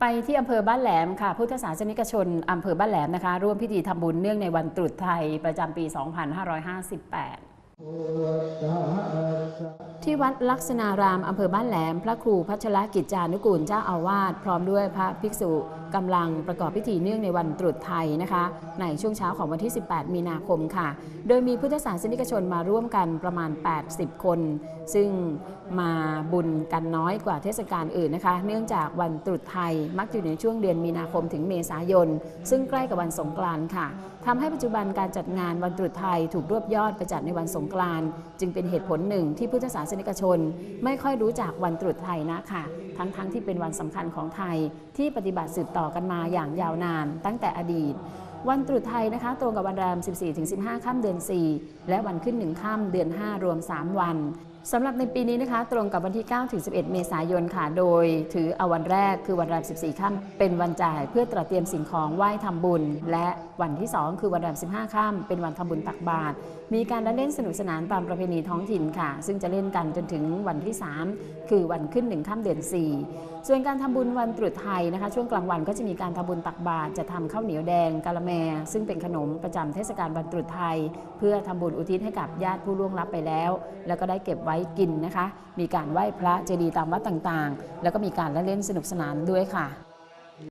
ไปที่อำเภอบ้านแหลมค่ะ พุทธศาสนิกชนอำเภอบ้านแหลมนะคะ ร่วมพิธีทำบุญเนื่องในวันตรุษไทยประจำปี 2558ที่วัดลักษณารามอำเภอบ้านแหลม พระครูพัชรกิจจานุกูลเจ้าอาวาสพร้อมด้วยพระภิกษุกำลังประกอบพิธีเนื่องในวันตรุษไทยนะคะ ในช่วงเช้าของวันที่ 18 มีนาคมค่ะ โดยมีพุทธศาสนิกชนมาร่วมกันประมาณ 80 คน ซึ่งมาบุญกันน้อยกว่าเทศกาลอื่นนะคะ เนื่องจากวันตรุษไทยมักอยู่ในช่วงเดือนมีนาคมถึงเมษายน ซึ่งใกล้กับวันสงกรานต์ค่ะทำให้ปัจจุบันการจัดงานวันตรุษไทยถูกรวบยอดไปจัดในวันสงกรานต์จึงเป็นเหตุผลหนึ่งที่พุทธศาสนิกชน ไม่ค่อยรู้จักวันตรุษไทยนะค่ะ ทั้งๆทที่เป็นวันสำคัญของไทยที่ปฏิบัติสืบต่อกันมาอย่างยาวนานตั้งแต่อดีต วันตรุษไทยนะคะ ตรงกับวันแรม 14-15 ค่ำเดือน 4 และวันขึ้น 1 ค่ำเดือน 5 รวม 3 วัน สำหรับในปีนี้นะคะตรงกับวันที่ 9 ถึง 11 เมษายนค่ะ โดยถือเอาวันแรกคือวันแรม 14 ค่ำเป็นวันจ่ายเพื่อตระเตรียมสิ่งของไหว้ทำบุญ และวันที่ 2 คือวันแรม 15 ค่ำเป็นวันทำบุญตักบาตรมีการละเล่นสนุกสนานตามประเพณีท้องถิ่นค่ะ ซึ่งจะเล่นกันจนถึงวันที่ 3 คือวันขึ้น 1 ค่ำเดือน 4 ส่วนการทำบุญวันตรุษไทยนะคะ ช่วงกลางวันก็จะมีการทำบุญตักบาตรจะทำข้าวเหนียวแดงกะละแม ซึ่งเป็นขนมประจำเทศกาลวันตรุษไทย เพื่อทำบุญอุทิศให้กับญาติผู้ล่วงลับไปแล้ว แล้วก็ได้เก็บว้กินนะคะ มีการไหว้พระเจดีย์ตามวัดต่างๆ แล้วก็มีการละเล่นสนุกสนานด้วยค่ะ